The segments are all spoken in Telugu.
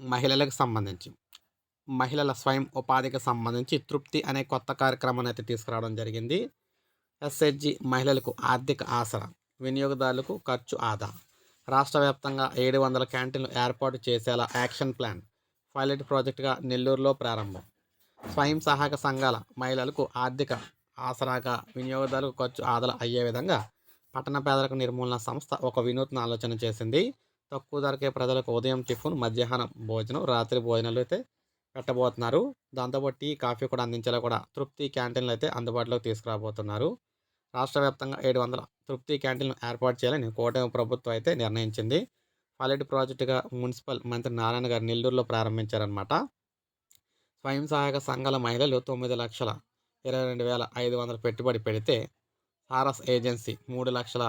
మహిళలకు సంబంధించి. మహిళల స్వయం ఉపాధికి సంబంధించి తృప్తి అనే కొత్త కార్యక్రమాన్ని అయితే తీసుకురావడం జరిగింది. ఎస్హెచ్జి మహిళలకు ఆర్థిక ఆసరా వినియోగదారులకు ఖర్చు ఆదా రాష్ట్ర వ్యాప్తంగా ఏడు వందల క్యాంటీన్లు ఏర్పాటు చేసేలా యాక్షన్ ప్లాన్ పైలట్ ప్రాజెక్టుగా నెల్లూరులో ప్రారంభం. స్వయం సహాయక సంఘాల మహిళలకు ఆర్థిక ఆసరాగా వినియోగదారులకు ఖర్చు ఆదా అయ్యే విధంగా పట్టణ పేదరిక నిర్మూలన సంస్థ ఒక వినూత్న ఆలోచన చేసింది. తక్కువ ధరకే ప్రజలకు ఉదయం టిఫిన్ మధ్యాహ్నం భోజనం రాత్రి భోజనాలు అయితే పెట్టబోతున్నారు. దాంతోపాటు టీ కాఫీ కూడా అందించేలా కూడా తృప్తి క్యాంటీన్లు అయితే అందుబాటులోకి తీసుకురాబోతున్నారు. రాష్ట్ర వ్యాప్తంగా ఏడు వందల తృప్తి క్యాంటీన్లు ఏర్పాటు చేయాలని కూటమి ప్రభుత్వం అయితే నిర్ణయించింది. పైలట్ ప్రాజెక్టుగా మున్సిపల్ మంత్రి నారాయణ గారు నెల్లూరులో ప్రారంభించారనమాట స్వయం సహాయక సంఘాల మహిళలు తొమ్మిది లక్షల ఇరవై రెండు వేల ఐదు వందల పెట్టుబడి పెడితే సారస్ ఏజెన్సీ మూడు లక్షల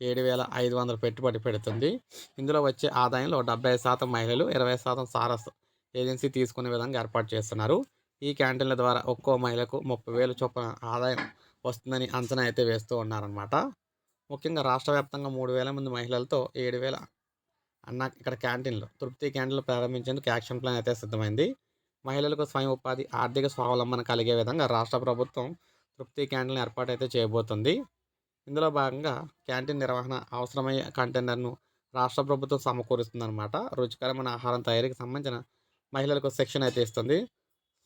ఏడు వేల ఐదు వందల పెట్టుబడి పెడుతుంది. ఇందులో వచ్చే ఆదాయంలో డెబ్బై శాతం మహిళలు ఇరవై శాతం సారస్ ఏజెన్సీ తీసుకునే విధంగా ఏర్పాటు చేస్తున్నారు. ఈ క్యాంటీన్ల ద్వారా ఒక్కో మహిళకు ముప్పై వేలు చొప్పున ఆదాయం వస్తుందని అంచనా అయితే వేస్తూ ఉన్నారనమాట ముఖ్యంగా రాష్ట్ర వ్యాప్తంగా మూడు వేల మంది మహిళలతో ఏడు వేల అన్న ఇక్కడ క్యాంటీన్లు తృప్తి క్యాంటీన్లు ప్రారంభించేందుకు యాక్షన్ ప్లాన్ అయితే సిద్ధమైంది. మహిళలకు స్వయం ఉపాధి ఆర్థిక స్వావలంబన కలిగే విధంగా రాష్ట్ర ప్రభుత్వం తృప్తి క్యాంటీన్లు ఏర్పాటు అయితే చేయబోతుంది. ఇందులో భాగంగా క్యాంటీన్ నిర్వహణ అవసరమయ్యే కంటైనర్ను రాష్ట్ర ప్రభుత్వం సమకూరుస్తుందన్నమాట. రుచికరమైన ఆహారం తయారీకి సంబంధించిన మహిళలకు శిక్షణ అయితే ఇస్తుంది.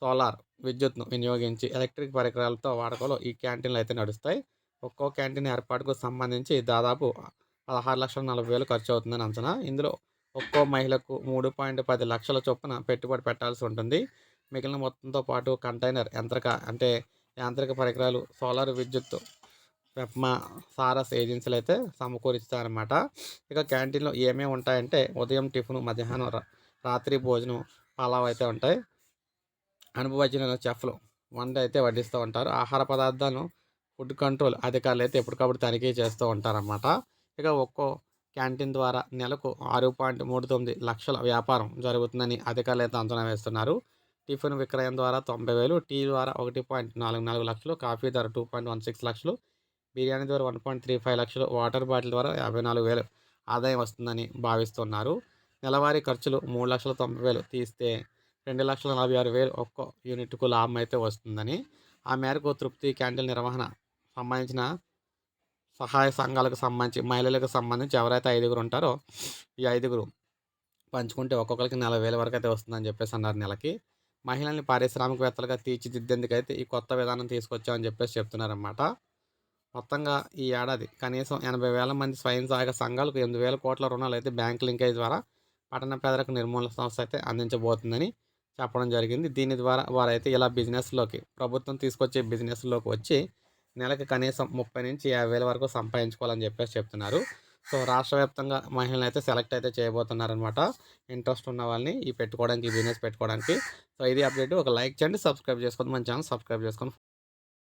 సోలార్ విద్యుత్ను వినియోగించి ఎలక్ట్రిక్ పరికరాలతో వాడకంలో ఈ క్యాంటీన్లు అయితే నడుస్తాయి. ఒక్కో క్యాంటీన్ ఏర్పాటుకు సంబంధించి దాదాపు పదహారు లక్షల నలభై వేలు ఖర్చు అవుతుందని అంచనా. ఇందులో ఒక్కో మహిళకు మూడు పాయింట్ పది లక్షల చొప్పున పెట్టుబడి పెట్టాల్సి ఉంటుంది. మిగిలిన మొత్తంతో పాటు కంటైనర్ యంత్రక అంటే యాంత్రిక పరికరాలు సోలార్ విద్యుత్ పెప్మా సారస్ ఏజెన్సీలు అయితే సమకూరుస్తారనమాట ఇక క్యాంటీన్లో ఏమేమి ఉంటాయంటే ఉదయం టిఫిన్ మధ్యాహ్నం రాత్రి భోజనం పలావ్ అయితే ఉంటాయి. అనుభవజ్ఞులైన చెఫ్లు వంట అయితే వడ్డిస్తూ ఉంటారు. ఆహార పదార్థాలను ఫుడ్ కంట్రోల్ అధికారులు అయితే ఎప్పటికప్పుడు తనిఖీ చేస్తూ ఉంటారన్నమాట. ఇక ఒక్కో క్యాంటీన్ ద్వారా నెలకు ఆరు పాయింట్ మూడు తొమ్మిది లక్షల వ్యాపారం జరుగుతుందని అధికారులు అయితే అంచనా వేస్తున్నారు. టిఫిన్ విక్రయం ద్వారా తొంభై వేలు టీ ద్వారా ఒకటి పాయింట్ నాలుగు నాలుగు లక్షలు కాఫీ ధర టూ పాయింట్ వన్ సిక్స్ లక్షలు బిర్యానీ ద్వారా వన్ పాయింట్ త్రీ ఫైవ్ లక్షలు వాటర్ బాటిల్ ద్వారా యాభై నాలుగు వేలు ఆదాయం వస్తుందని భావిస్తున్నారు. నెలవారీ ఖర్చులు మూడు లక్షల తొంభై వేలు తీస్తే రెండు లక్షల నలభై ఆరు వేలు ఒక్కో యూనిట్కు లాభం అయితే వస్తుందని ఆ మేరకు తృప్తి క్యాంటీన్ నిర్వహణ సంబంధించిన సహాయ సంఘాలకు సంబంధించి మహిళలకు సంబంధించి ఎవరైతే ఐదుగురు ఉంటారో ఈ ఐదుగురు పంచుకుంటే ఒక్కొక్కరికి నలభై వేల వరకు అయితే వస్తుందని చెప్పేసి అన్నారు నెలకి. మహిళల్ని పారిశ్రామికవేత్తలుగా తీర్చిదిద్దేందుకైతే ఈ కొత్త విధానం తీసుకొచ్చామని చెప్పేసి చెప్తున్నారన్నమాట. మొత్తంగా ఈ ఏడాది కనీసం ఎనభై వేల మంది స్వయం సహాయక సంఘాలకు ఎనిమిది వేల కోట్ల రుణాలు అయితే బ్యాంక్ లింకేజ్ ద్వారా పట్టణ పేదరిక నిర్మూలన సంస్థ అయితే అందించబోతుందని చెప్పడం జరిగింది. దీని ద్వారా వారైతే ఇలా బిజినెస్లోకి ప్రభుత్వం తీసుకొచ్చే బిజినెస్లోకి వచ్చి నెలకి కనీసం ముప్పై నుంచి యాభై వేల వరకు సంపాదించుకోవాలని చెప్పేసి చెప్తున్నారు. సో రాష్ట్ర వ్యాప్తంగా మహిళలను అయితే సెలెక్ట్ అయితే చేయబోతున్నారనమాట ఇంట్రెస్ట్ ఉన్న వాళ్ళని ఈ పెట్టుకోవడానికి ఈ బిజినెస్ పెట్టుకోవడానికి. సో ఇది అప్డేట్. ఒక లైక్ చేయండి సబ్స్క్రైబ్ చేసుకోండి. మన ఛానల్ సబ్స్క్రైబ్ చేసుకొని